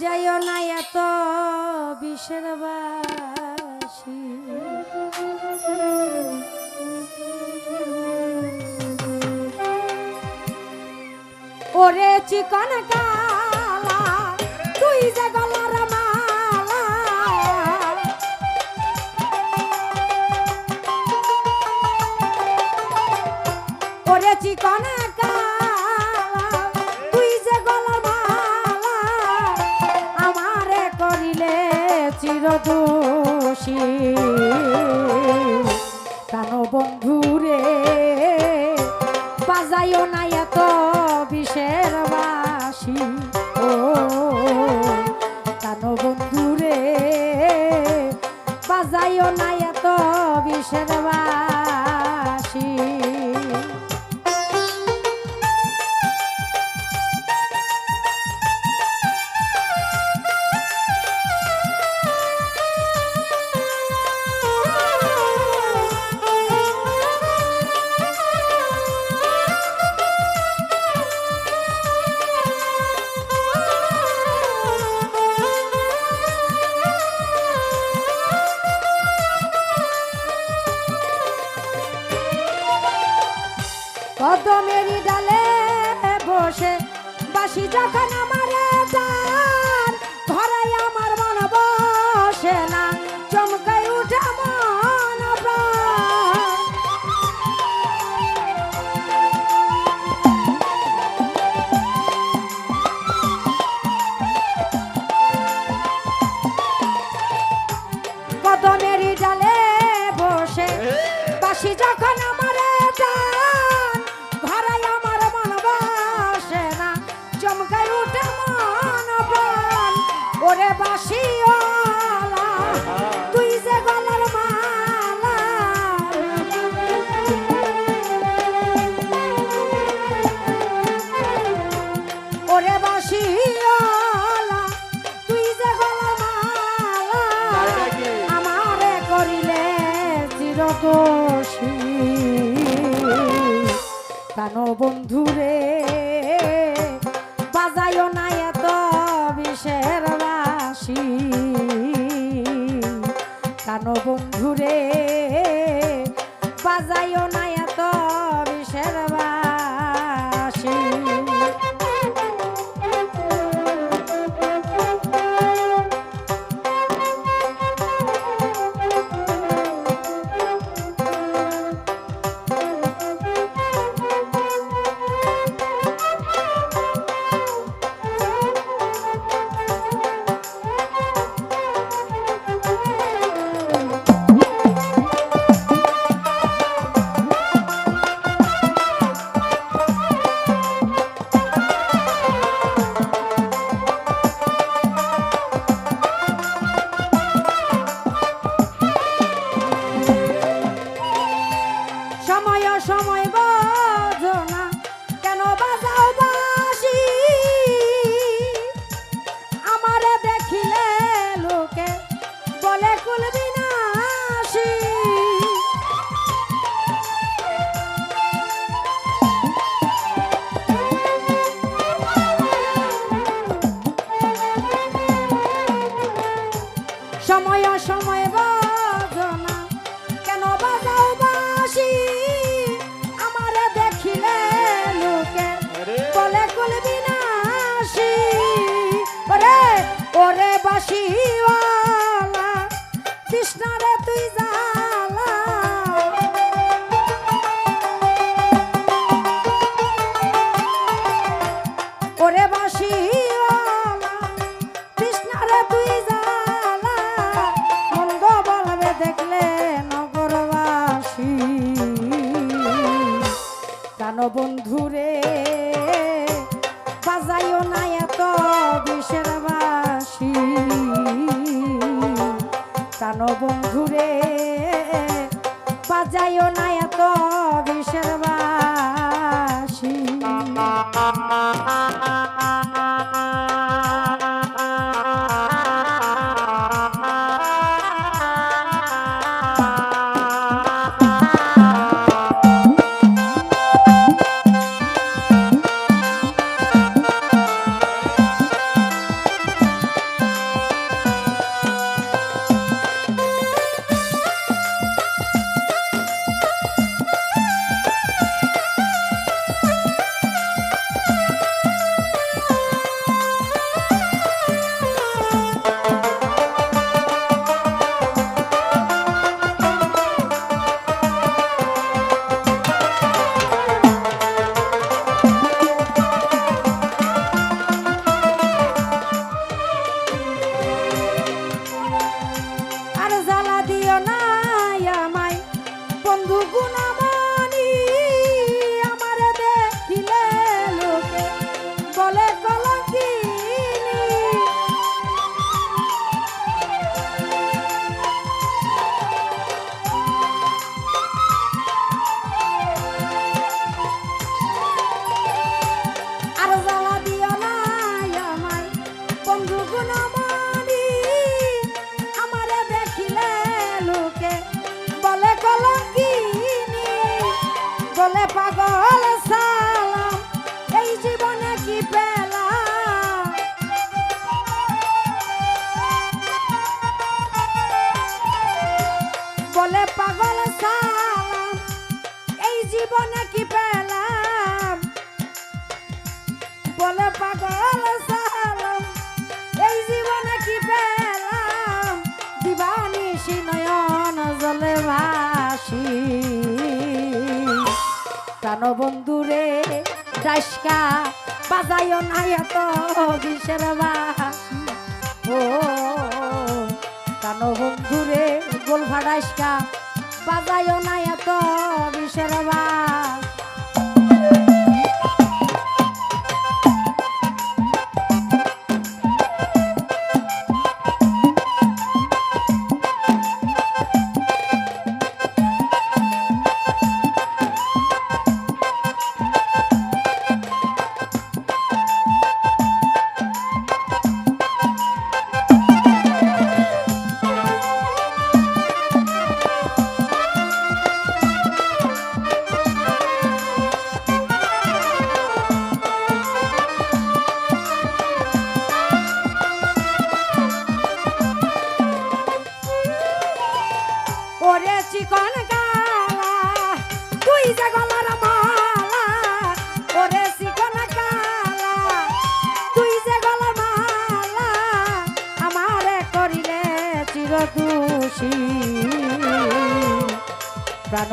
বাজাইও না এত বিষের বাসি ওরে চিকন কালা, তুই যে গলার মালা। ওরে চিকন কালা চিরদোষী কেন বন্ধুরে বাজাইও না এত বিষের বাসি ও কেন বন্ধুরে বাজাইও না এত বিষের বাসি বাসি যখন আমার কেন বন্ধুরে বাজাইও না এত বিষের বাসি। জানো বন্ধুরে সময় বাজনা। কেন বাজাও বাসি আমারে দেখিলে লোকে বলে কুলবি নাসি ওরে ওরে বাসিওয়ালা তুই ওরে বাসিওয়ালা কৃষ্ণরে তুই দিবানি নয়ন জলে ভাসি। প্রাণ বন্ধুরে ডাসকা বাজাইও নাই এত বিষের বাসি। ও প্রাণ বন্ধুরে গোল ভাড়াইসকা বাজাইও নাই এত বিষের বাস। ওরে চিকন গালা তুই যে গলার ওরে চিকন গালা তুই যে মালা, আমারে করিলে চির দোষী প্রাণ